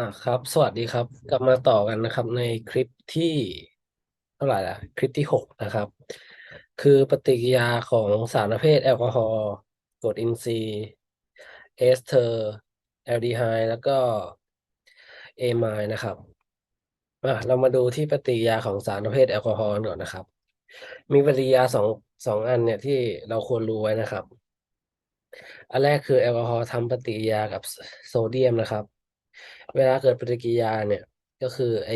อะครับ สวัสดีครับ กลับมาต่อกันนะครับ ในคลิปที่เท่าไหร่ละคลิปที่หกนะครับ คือปฏิกิริยาของสารประเภทแอลกอฮอล์กรดอินทรีย์เอสเทอร์แอลดีไฮด์แล้วก็เอไมด์นะครับอะเรามาดูที่ปฏิกิริยาของสารประเภทแอลกอฮอล์ก่อนนะครับ มีปฏิกิริยาสองสองอันเนี่ยที่เราควรรู้ไว้นะครับ อันแรกคือแอลกอฮอล์ทำปฏิกิริยากับโซเดียมนะครับ เวลาเกิดปฏิกิริยาเนี่ยก็คือไอ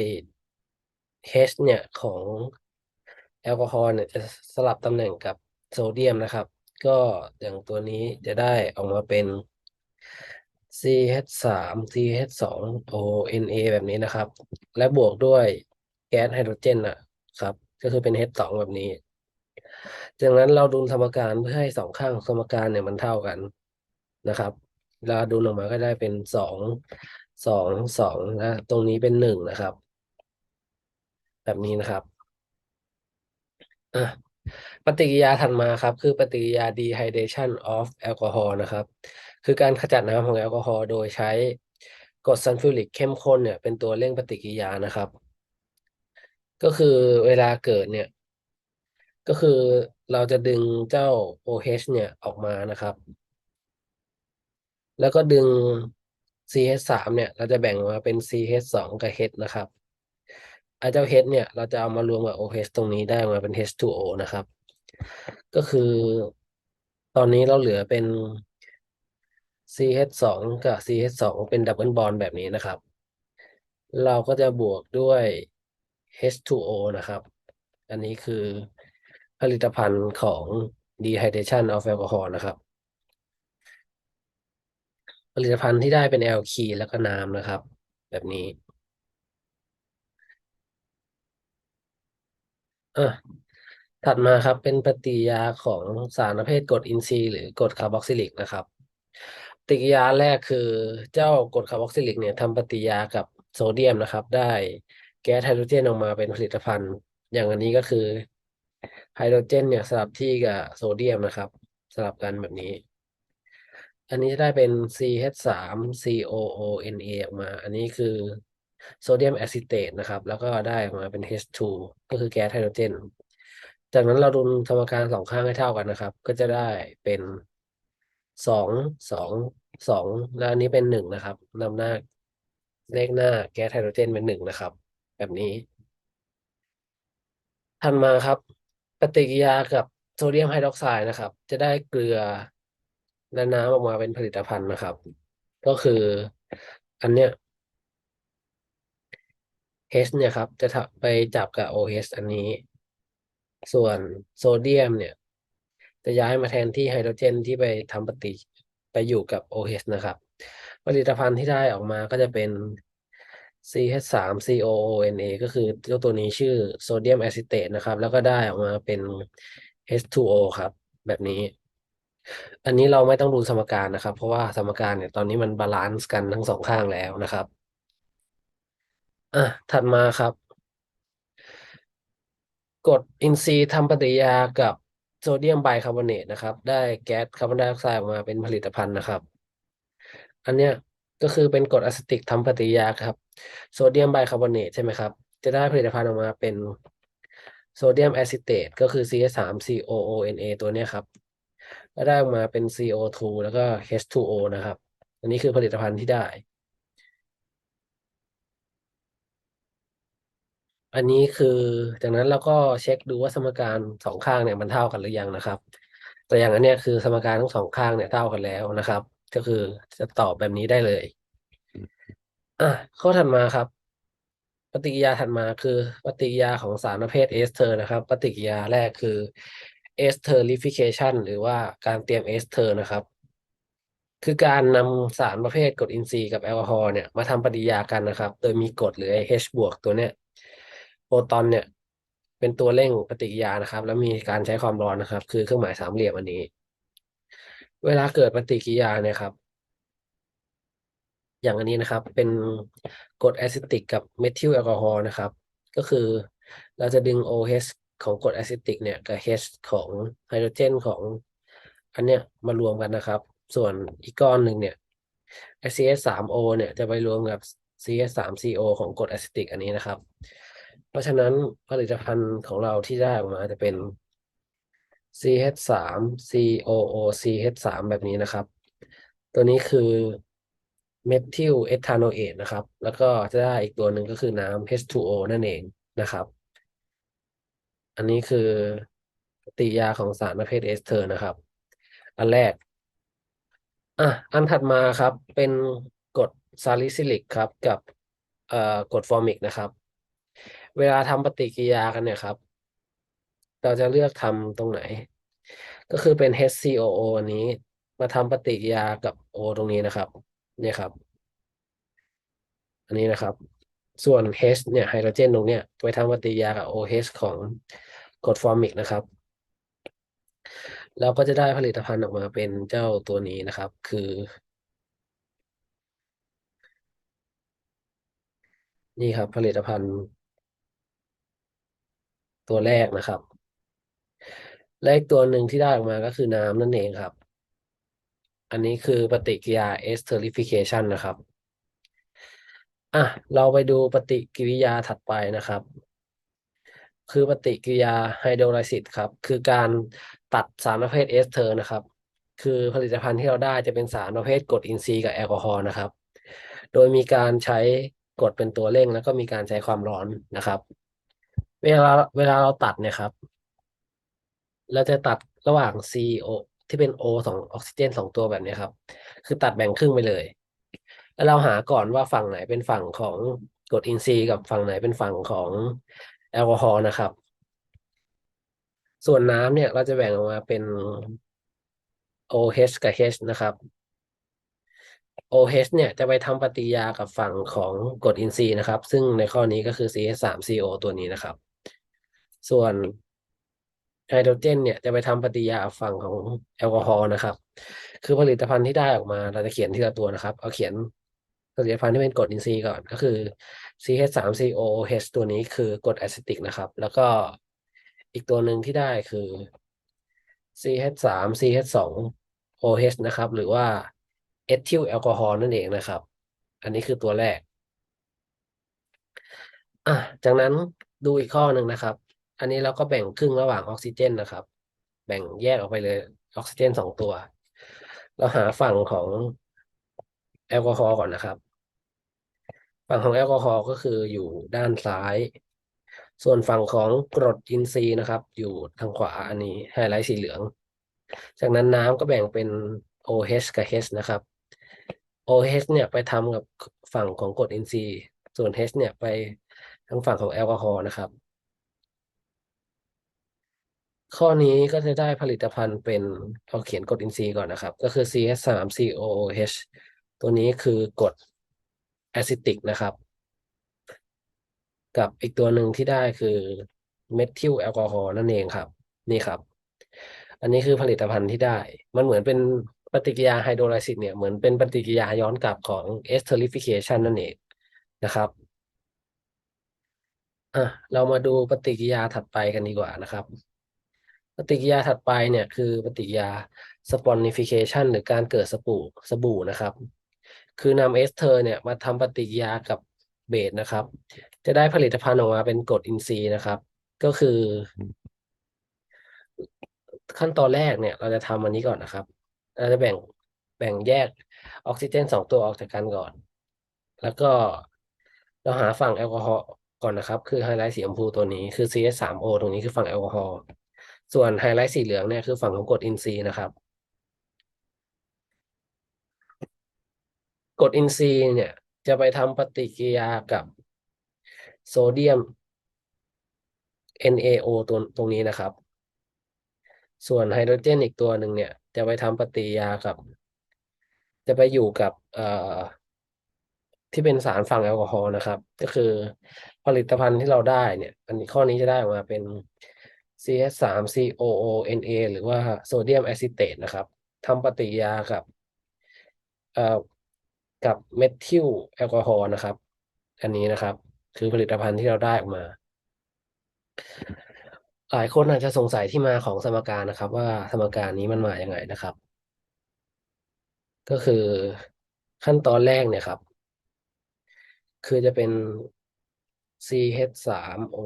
H เนี่ยของแอลกอฮอล์เนี่ยจะสลับตำแหน่งกับโซเดียมนะครับ ก็อย่างตัวนี้จะได้ออกมาเป็น CH3 CH2ONA แบบนี้นะครับ และบวกด้วยแก๊สไฮโดรเจนนะครับ ก็คือเป็น H2 แบบนี้ จากนั้นเราดูสมการเพื่อให้สองข้างสมการเนี่ยมันเท่ากันนะครับเราดูออกมาก็ได้เป็นสอง สองสองนะตรงนี้เป็นหนึ่งนะครับ แบบนี้นะครับอะปฏิกิริยาถัดมาครับ คือปฏิกิริยา dehydration of alcohol นะครับ คือการขจัดน้ำของแอลกอฮอล์โดยใช้กรดซัลฟูริกเข้มข้นเนี่ย เป็นตัวเร่งปฏิกิริยานะครับ ก็คือเวลาเกิดเนี่ย ก็คือเราจะดึงเจ้า OH เนี่ยออกมานะครับ แล้วก็ดึง CH3 เนี่ยเราจะแบ่งมาเป็น CH2 กับ H นะครับไอเจ้า H เนี่ยเราจะเอามารวมกับ OH ตรงนี้ได้มาเป็น H2O นะครับ ก็คือตอนนี้เราเหลือเป็น CH2 กับ CH2 เป็นดับเบิลบอนแบบนี้นะครับ เราก็จะบวกด้วย H2O นะครับ อันนี้คือผลิตภัณฑ์ของ dehydration of alcohol นะครับ ผลิตภัณฑ์ที่ได้เป็นแอลคีแล้วก็น้ำนะครับ แบบนี้อะถัดมาครับเป็นปฏิกิริยาของสารประเภทกรดอินทรีย์หรือกรดคาร์บอกซิลิกนะครับปฏิกิริยาแรกคือเจ้ากรดคาร์บอกซิลิกเนี่ยทำปฏิกิริยากับโซเดียมนะครับ ได้แก๊สไฮโดรเจนออกมาเป็นผลิตภัณฑ์ อย่างอันนี้ก็คือไฮโดรเจนเนี่ยสลับที่กับโซเดียมนะครับ สลับกันแบบนี้ อันนี้จะได้เป็น CH3 COONA ออกมา อันนี้คือโซเดียมแอซิเตตนะครับ แล้วก็ได้ออกมาเป็น H2 ก็คือแก๊สไฮโดรเจน จากนั้นเราดูสมการสองข้างให้เท่ากันนะครับ ก็จะได้เป็นสองสองสองแล้วอันนี้เป็นหนึ่งนะครับนำหน้าเลขหน้าแก๊สไฮโดรเจนเป็นหนึ่งนะครับ แบบนี้ถัดมาครับ ปฏิกิริยากับโซเดียมไฮดรอกไซด์นะครับ จะได้เกลือ และน้ำออกมาเป็นผลิตภัณฑ์นะครับ ก็คืออันเนี้ย H เนี่ยครับ จะไปจับกับ OH อันนี้ ส่วนโซเดียมเนี่ย จะย้ายมาแทนที่ไฮโดรเจนที่ไปทำปฏิไปอยู่กับ OH นะครับ ผลิตภัณฑ์ที่ได้ออกมาก็จะเป็น CH3COONA ก็คือเจ้าตัวนี้ชื่อโซเดียมแอซิเตตนะครับ แล้วก็ได้ออกมาเป็น H2O ครับ แบบนี้ อันนี้เราไม่ต้องดูสมการนะครับ เพราะว่าสมการเนี่ยตอนนี้มันบาลานซ์กันทั้งสองข้างแล้วนะครับอะถัดมาครับกรดอินทรีย์ทำปฏิกิริยากับโซเดียมไบคาร์บอเนตนะครับ ได้แก๊สคาร์บอนไดออกไซด์ออกมาเป็นผลิตภัณฑ์นะครับ อันเนี้ยก็คือเป็นกรดอะซิติกทำปฏิกิริยาครับโซเดียมไบคาร์บอเนตใช่ไหมครับ จะได้ผลิตภัณฑ์ออกมาเป็นโซเดียมแอซิเตตก็คือ CH3COONA ตัวเนี้ยครับ ก็ได้ออกมาเป็น CO2 แล้วก็ H2O นะครับ อันนี้คือผลิตภัณฑ์ที่ได้ อันนี้คือจากนั้นเราก็เช็คดูว่าสมการสองข้างเนี่ยมันเท่ากันหรือยังนะครับ แต่อย่างอันเนี้ยคือสมการทั้งสองข้างเนี่ยเท่ากันแล้วนะครับ ก็คือจะตอบแบบนี้ได้เลยอะข้อถัดมาครับ ปฏิกิริยาถัดมาคือ ปฏิกิริยาของสารประเภทเอสเทอร์นะครับ ปฏิกิริยาแรกคือ เอสเทอร์ลิฟิเคชันหรือว่าการเตรียมเอสเทอร์นะครับ คือการนำสารประเภทกรดอินทรีย์กับแอลกอฮอล์เนี่ยมาทำปฏิกิริยากันนะครับ โดยมีกรดหรือไอ H บวกตัวเนี้ยโปรตอนเนี่ยเป็นตัวเร่งปฏิกิริยานะครับ แล้วมีการใช้ความร้อนนะครับ คือเครื่องหมายสามเหลี่ยมอันนี้ เวลาเกิดปฏิกิริยาเนี่ยครับ อย่างอันนี้นะครับ เป็นกรดแอซิติกกับเมทิลแอลกอฮอล์นะครับ ก็คือเราจะดึง OH ของกรดแอซิติกเนี่ยกับ H ของไฮโดรเจนของอันเนี้ยมารวมกันนะครับ ส่วนอีกก้อนหนึ่งเนี่ย CH3O เนี่ยจะไปรวมกับ CH3CO ของกรดแอซิติกอันนี้นะครับ เพราะฉะนั้นผลิตภัณฑ์ของเราที่ได้ออกมาจะเป็น CH3 COO CH3 แบบนี้นะครับ ตัวนี้คือเมทิลเอทานอเอทนะครับ แล้วก็จะได้อีกตัวหนึ่งก็คือน้ำ H2O นั่นเองนะครับ อันนี้คือปฏิกิริยาของสารประเภทเอสเทอร์นะครับ อันแรก อะ อันถัดมาครับ เป็นกรดซาลิซิลิกครับ กับเอ่อกรดฟอร์มิกนะครับ เวลาทำปฏิกิริยากันเนี่ยครับ เราจะเลือกทำตรงไหน ก็คือเป็น HCOO อันนี้มาทำปฏิกิริยากับ O ตรงนี้นะครับ เนี่ยครับ อันนี้นะครับ ส่วน H เนี่ยไฮโดรเจนตรงเนี้ยไปทำปฏิกิริยากับ OH ของกรดฟอร์มิกนะครับ เราก็จะได้ผลิตภัณฑ์ออกมาเป็นเจ้าตัวนี้นะครับ คือ นี่ครับผลิตภัณฑ์ ตัวแรกนะครับ และอีกตัวหนึ่งที่ได้ออกมาก็คือน้ำนั่นเองครับ อันนี้คือปฏิกิริยา esterification นะครับ อะเราไปดูปฏิกิริยาถัดไปนะครับ คือปฏิกิริยาไฮโดรไลซิสครับ คือการตัดสารประเภทเอสเทอร์นะครับ คือผลิตภัณฑ์ที่เราได้จะเป็นสารประเภทกรดอินทรีย์กับแอลกอฮอล์นะครับ โดยมีการใช้กรดเป็นตัวเร่ง แล้วก็มีการใช้ความร้อนนะครับ เวลาเวลาเราตัดเนี่ยครับ เราจะตัดระหว่าง CO ที่เป็น O สองออกซิเจนสองตัวแบบนี้ครับ คือตัดแบ่งครึ่งไปเลย แล้วเราหาก่อนว่าฝั่งไหนเป็นฝั่งของกรดอินทรีย์กับฝั่งไหนเป็นฝั่งของแอลกอฮอล์นะครับ ส่วนน้ำเนี่ยเราจะแบ่งออกมาเป็น OH กับ H นะครับ OH เนี่ยจะไปทำปฏิกิริยากับฝั่งของกรดอินทรีย์นะครับ ซึ่งในข้อนี้ก็คือ CH3CO ตัวนี้นะครับ ส่วนไฮโดรเจนเนี่ยจะไปทำปฏิกิริยากับฝั่งของแอลกอฮอล์นะครับ คือผลิตภัณฑ์ที่ได้ออกมาเราจะเขียนทีละตัวนะครับ เอาเขียน ผลิตภัณฑ์ที่เป็นกรดอินทรีย์ก่อนก็คือ CH3COOH ตัวนี้คือกรดแอซิติกนะครับ แล้วก็อีกตัวหนึ่งที่ได้คือ CH3CH2OH นะครับ หรือว่าเอทิลแอลกอฮอล์นั่นเองนะครับ อันนี้คือตัวแรก อะจากนั้นดูอีกข้อหนึ่งนะครับ อันนี้เราก็แบ่งครึ่งระหว่างออกซิเจนนะครับ แบ่งแยกออกไปเลยออกซิเจนสองตัว เราหาฝั่งของ ลกอฮอล์ก่อนนะครับ ฝั่งของแอลกอฮอล์ก็คืออยู่ด้านซ้าย ส่วนฝั่งของกรดอินทรีย์นะครับ อยู่ทางขวาอันนี้ไฮไลท์สีเหลือง จากนั้นน้ำก็แบ่งเป็น OH กับ H นะครับ OH เนี่ยไปทำกับฝั่งของกรดอินทรีย์ ส่วน H เนี่ยไปทางฝั่งของแอลกอฮอล์นะครับ ข้อนี้ก็จะได้ผลิตภัณฑ์เป็นเอาเขียนกรดอินทรีย์ก่อนนะครับ ก็คือ CH3COOH ตัวนี้คือกรดแอซิติกนะครับ กับอีกตัวหนึ่งที่ได้คือเมทิลแอลกอฮอล์นั่นเองครับ นี่ครับ อันนี้คือผลิตภัณฑ์ที่ได้ มันเหมือนเป็นปฏิกิริยาไฮโดรไลซิสเนี่ยเหมือนเป็นปฏิกิริยาย้อนกลับของ esterification นั่นเองนะครับอะเรามาดูปฏิกิริยาถัดไปกันดีกว่านะครับ ปฏิกิริยาถัดไปเนี่ยคือปฏิกิริยา saponification หรือการเกิดสบู่สบู่นะครับ คือนำเอสเทอร์เนี่ยมาทำปฏิกิริยากับเบสนะครับ จะได้ผลิตภัณฑ์ออกมาเป็นกรดอินทรีย์นะครับ ก็คือ ขั้นตอนแรกเนี่ย เราจะทำอันนี้ก่อนนะครับ เราจะแบ่งแบ่งแยกออกซิเจนสองตัวออกจากกันก่อน แล้วก็เราหาฝั่งแอลกอฮอล์ก่อนนะครับ คือไฮไลท์สีชมพูตัวนี้คือ CH3O ตรงนี้คือฝั่งแอลกอฮอล์ส่วนไฮไลท์สีเหลืองเนี่ยคือฝั่งของกรดอินทรีย์นะครับ กรดอินทรีย์เนี่ย จะไปทำปฏิกิริยากับโซเดียม NaO ตัวตรงนี้นะครับ ส่วนไฮโดรเจนอีกตัวหนึ่งเนี่ย จะไปทำปฏิกิริยากับ จะไปอยู่กับเอ่อที่เป็นสารฝั่งแอลกอฮอล์นะครับ ก็คือผลิตภัณฑ์ที่เราได้เนี่ย อันนี้ข้อนี้จะได้ออกมาเป็น CH3COONA หรือว่าโซเดียมแอซิเตตนะครับทำปฏิกิริยากับ กับเมทิลแอลกอฮอล์นะครับ อันนี้นะครับ คือผลิตภัณฑ์ที่เราได้ออกมา หลายคนอาจจะสงสัยที่มาของสมการนะครับ ว่าสมการนี้มันมาอย่างไงนะครับ ก็คือขั้นตอนแรกเนี่ยครับ คือจะเป็น CH สาม O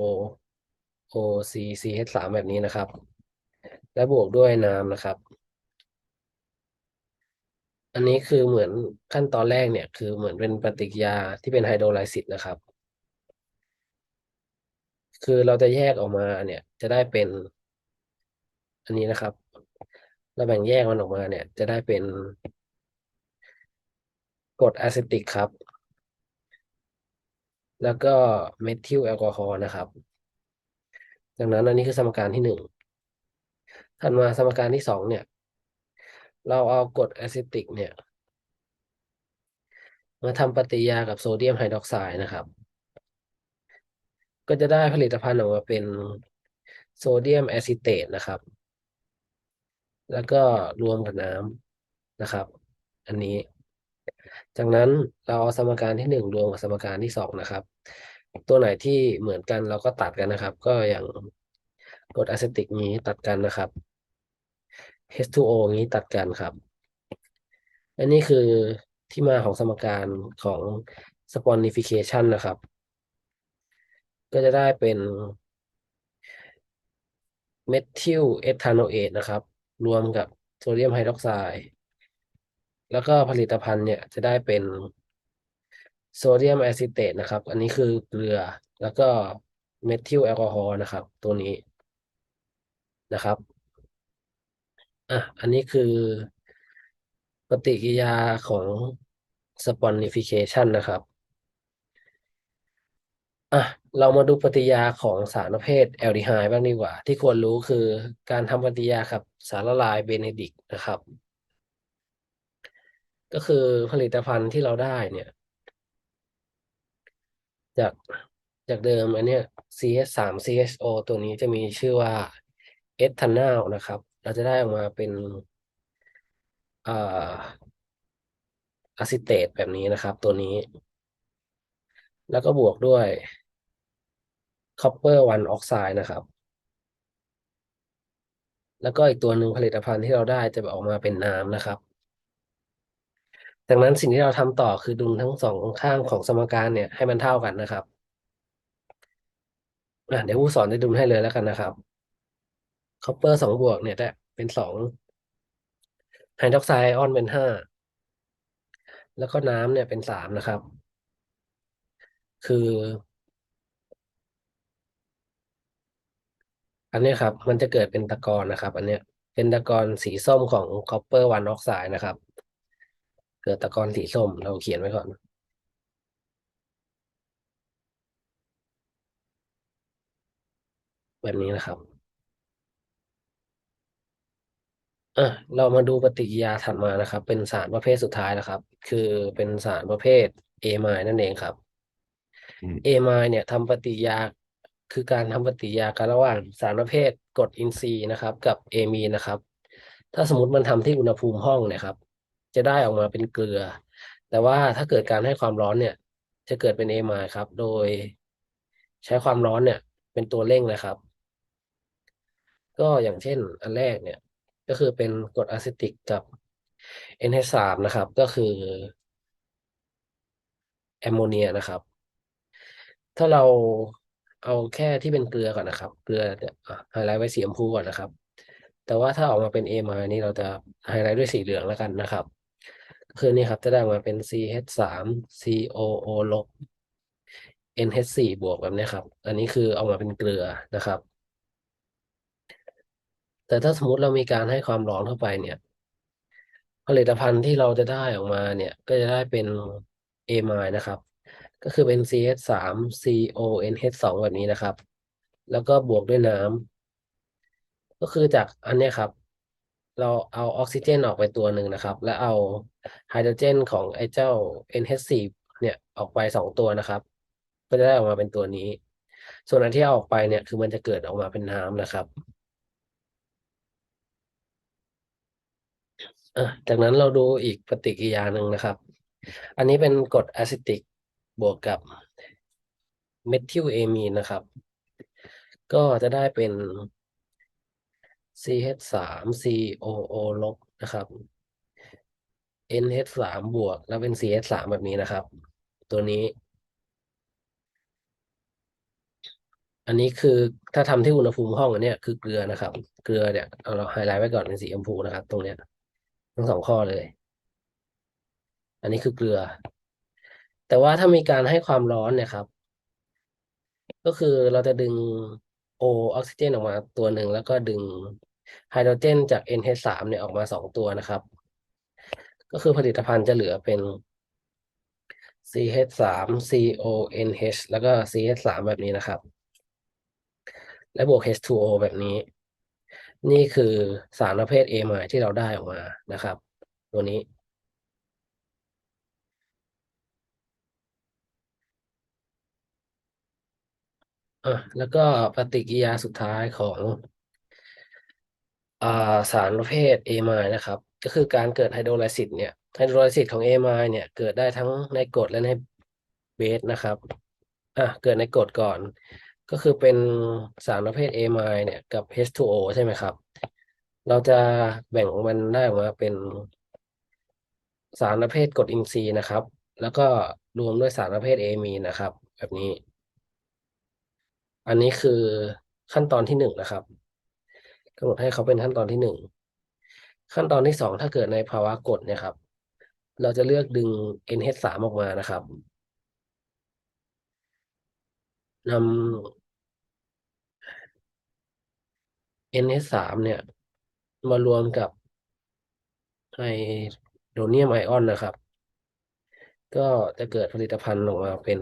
O C CH สามแบบนี้นะครับ และบวกด้วยน้ำนะครับ อันนี้คือเหมือนขั้นตอนแรกเนี่ย คือเหมือนเป็นปฏิกิริยาที่เป็นไฮโดรไลซิสนะครับ คือเราจะแยกออกมาเนี่ย จะได้เป็น อันนี้นะครับ เราแบ่งแยกมันออกมาเนี่ย จะได้เป็นกรดอะซิติกครับ แล้วก็เมทิลแอลกอฮอล์นะครับ ดังนั้นอันนี้คือสมการที่หนึ่งถัดมาสมการที่สองเนี่ย เราเอากรดอซิติกเนี่ย มาทำปฏิกิริยากับโซเดียมไฮดรอกไซด์นะครับ ก็จะได้ผลิตภัณฑ์ออกมาเป็นโซเดียมแอซิเตตนะครับ แล้วก็รวมกับน้ำนะครับ อันนี้ จากนั้นเราเอาสมการที่หนึ่งรวมกับสมการที่สองนะครับ ตัวไหนที่เหมือนกันเราก็ตัดกันนะครับ ก็อย่างกรดอะซิติกนี้ตัดกันนะครับ H2O นี้ตัดกันครับ อันนี้คือที่มาของสมการของ Sponification นะครับ ก็จะได้เป็นเมทิลเอทานโนเอทนะครับ รวมกับโซเดียมไฮดรอกไซด์แล้วก็ผลิตภัณฑ์เนี่ยจะได้เป็นโซเดียมแอซิเตตนะครับ อันนี้คือเกลือแล้วก็เมทิลแอลกอฮอล์นะครับ ตัวนี้นะครับ อะ อันนี้คือปฏิกิริยาของ saponification นะครับ อะ เรามาดูปฏิกิริยาของสารประเภทแอลดีไฮด์บ้างดีกว่า ที่ควรรู้คือการทำปฏิกิริยากับสารละลายเบเนดิกนะครับ ก็คือผลิตภัณฑ์ที่เราได้เนี่ย จากจากเดิมอันเนี้ย CH สาม CHO ตัวนี้จะมีชื่อว่าเอทานอลนะครับ เราจะได้ออกมาเป็นอ่าอะซิเตตแบบนี้นะครับ ตัวนี้ แล้วก็บวกด้วยคอปเปอร์วันออกไซด์นะครับ แล้วก็อีกตัวหนึ่งผลิตภัณฑ์ที่เราได้จะออกมาเป็นน้ำนะครับจากนั้นสิ่งที่เราทำต่อคือดุลทั้งสองข้างของสมการเนี่ยให้มันเท่ากันนะครับเดี๋ยวผู้สอนจะดุลให้เลยแล้วกันนะครับ คอปเปอร์สองบวกเนี่ยได้เป็นสองไฮดรอกไซด์ออนเป็นห้าแล้วก็น้ำเนี่ยเป็นสามนะครับ คืออันนี้ครับ มันจะเกิดเป็นตะกอนนะครับ อันเนี้ยเป็นตะกอนสีส้มของคอปเปอร์วันออกไซด์นะครับ เกิดตะกอนสีส้มเราเขียนไว้ก่อน แบบนี้นะครับ อะเรามาดูปฏิกิริยาถัดมานะครับ เป็นสารประเภทสุดท้ายนะครับ คือเป็นสารประเภทเอไมน์นั่นเองครับอืมเอไมน์เนี่ยทำปฏิกิริยาคือการทำปฏิกิริยากันระหว่างสารประเภทกรดอินทรีย์นะครับ กับเอมีนนะครับ ถ้าสมมติมันทำที่อุณหภูมิห้องเนี่ยครับ จะได้ออกมาเป็นเกลือ แต่ว่าถ้าเกิดการให้ความร้อนเนี่ย จะเกิดเป็นเอไมน์ครับ โดยใช้ความร้อนเนี่ย เป็นตัวเร่งนะครับ ก็อย่างเช่น อันแรกเนี่ย ก็คือเป็นกรดอะซิติกกับ NH3 นะครับ ก็คือแอมโมเนียนะครับ ถ้าเราเอาแค่ที่เป็นเกลือก่อนนะครับ เกลือไฮไลท์ไว้สีชมพูก่อนนะครับ แต่ว่าถ้าออกมาเป็น A มานี่เราจะไฮไลท์ด้วยสีเหลืองแล้วกันนะครับ คือนี่ครับจะได้มาเป็น CH3 COO ลบ NH4 บวกแบบนี้ครับ อันนี้คือออกมาเป็นเกลือนะครับ แต่ถ้าสมมติเรามีการให้ความร้อนเข้าไปเนี่ย ผลิตภัณฑ์ที่เราจะได้ออกมาเนี่ย ก็จะได้เป็น A ไมน์นะครับ ก็คือเป็น CH3 CONH2 แบบนี้นะครับ แล้วก็บวกด้วยน้ำก็คือจากอันเนี้ยครับ เราเอาออกซิเจนออกไปตัวหนึ่งนะครับ แล้วเอาไฮโดรเจนของไอ้เจ้า NH4 เนี่ยออกไปสองตัวนะครับ ก็จะได้ออกมาเป็นตัวนี้ ส่วนอันที่เอาออกไปเนี่ยคือมันจะเกิดออกมาเป็นน้ำนะครับ อะจากนั้นเราดูอีกปฏิกิริยาหนึ่งนะครับ อันนี้เป็นกรดอะซิติกบวกกับเมทิลเอมีนนะครับ ก็จะได้เป็น CH3 COO ลบนะครับ NH3 บวกแล้วเป็น CH3 แบบนี้นะครับ ตัวนี้ อันนี้คือถ้าทำที่อุณหภูมิห้องอันเนี้ยคือเกลือนะครับ เกลือเนี่ยเอาเราไฮไลท์ไว้ก่อนเป็นสีชมพูนะครับ ตรงเนี้ย ทั้งสองข้อเลย อันนี้คือเกลือ แต่ว่าถ้ามีการให้ความร้อนเนี่ยครับ ก็คือเราจะดึงโอออกซิเจนออกมาตัวหนึ่งแล้วก็ดึงไฮโดรเจนจาก NH3 เนี่ยออกมาสองตัวนะครับ ก็คือผลิตภัณฑ์จะเหลือเป็น CH3 CONH แล้วก็ CH3 แบบนี้นะครับ และบวก H2O แบบนี้ นี่คือสารประเภท A ใหม่ที่เราได้ออกมานะครับ ตัวนี้ อะแล้วก็ปฏิกิริยาสุดท้ายของอ่าสารประเภทเอไมล์นะครับ ก็คือการเกิดไฮโดรไลซิสเนี่ยไฮโดรไลซิสของเอไมล์เนี่ย เกิดได้ทั้งในกรดและในเบสนะครับ อะเกิดในกรดก่อน ก็คือเป็นสารประเภทเอไม่เนี่ยกับ H2O ใช่ไหมครับ เราจะแบ่งมันได้ออกมาเป็น สารประเภทกรดอินทรีย์นะครับ แล้วก็รวมด้วยสารประเภทเอมีนะครับ แบบนี้ อันนี้คือขั้นตอนที่หนึ่งนะครับกำหนดให้เขาเป็นขั้นตอนที่หนึ่งขั้นตอนที่สองถ้าเกิดในภาวะกรดเนี่ยครับ เราจะเลือกดึง NH3 ออกมานะครับนำ NH3 เนี่ย มารวมกับไฮโดรเนียมไอออนนะครับ ก็จะเกิดผลิตภัณฑ์ออกมาเป็น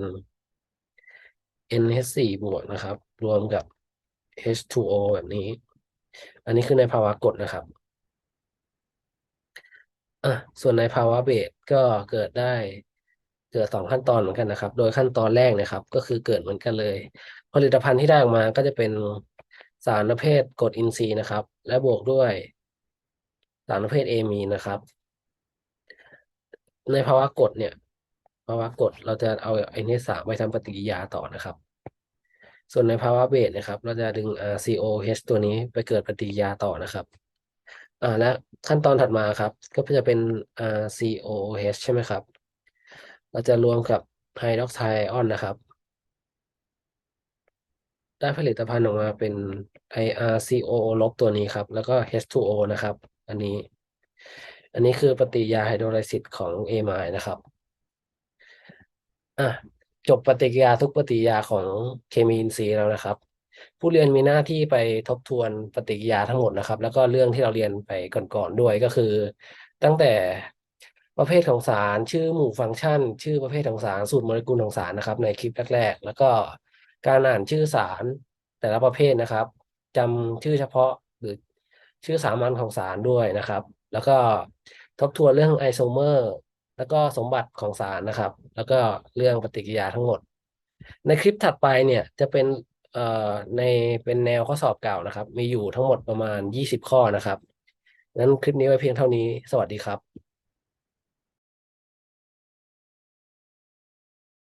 NH4 บวกนะครับ รวมกับ H2O แบบนี้ อันนี้คือในภาวะกดนะครับอะส่วนในภาวะเบสก็เกิดได้เกิดสองขั้นตอนเหมือนกันนะครับ โดยขั้นตอนแรกนะครับ ก็คือเกิดเหมือนกันเลย ผลิตภัณฑ์ที่ได้ออกมาก็จะเป็น สารประเภทกรดอินทรีย์นะครับ และบวกด้วยสารประเภทเอมีนนะครับ ในภาวะกรดเนี่ย ภาวะกรดเราจะเอาไอเนสามไปทำปฏิกิริยาต่อนะครับ ส่วนในภาวะเบสนะครับ เราจะดึง RCOH ตัวนี้ไปเกิดปฏิกิริยาต่อนะครับอ่าและขั้นตอนถัดมาครับ ก็จะเป็น RCOH ใช่ไหมครับ เราจะรวมกับไฮดรอกไซด์ไอออนนะครับ ได้ผลิตภัณฑ์ออกมาเป็น IRCO ลบตัวนี้ครับ แล้วก็ H2O นะครับ อันนี้ อันนี้คือปฏิกิริยาไฮโดรไลซิสของ A ไมล์นะครับอะจบปฏิกิริยาทุกปฏิกิริยาของเคมีอินทรีย์แล้วนะครับ ผู้เรียนมีหน้าที่ไปทบทวนปฏิกิริยาทั้งหมดนะครับ แล้วก็เรื่องที่เราเรียนไปก่อนๆด้วยก็คือ ตั้งแต่ประเภทของสารชื่อหมู่ฟังก์ชัน ชื่อประเภทของสารสูตรโมเลกุลของสารนะครับ ในคลิปแรก ๆ แล้วก็การอ่านชื่อสารแต่ละประเภทนะครับ จำชื่อเฉพาะหรือชื่อสามัญของสารด้วยนะครับ แล้วก็ทบทวนเรื่องไอโซเมอร์ แล้วก็สมบัติของสารนะครับ แล้วก็เรื่องปฏิกิริยาทั้งหมด ในคลิปถัดไปเนี่ยจะเป็นเอ่อในเป็นแนวข้อสอบเก่านะครับ มีอยู่ทั้งหมดประมาณยี่สิบข้อนะครับงั้นคลิปนี้ไว้เพียงเท่านี้ สวัสดีครับ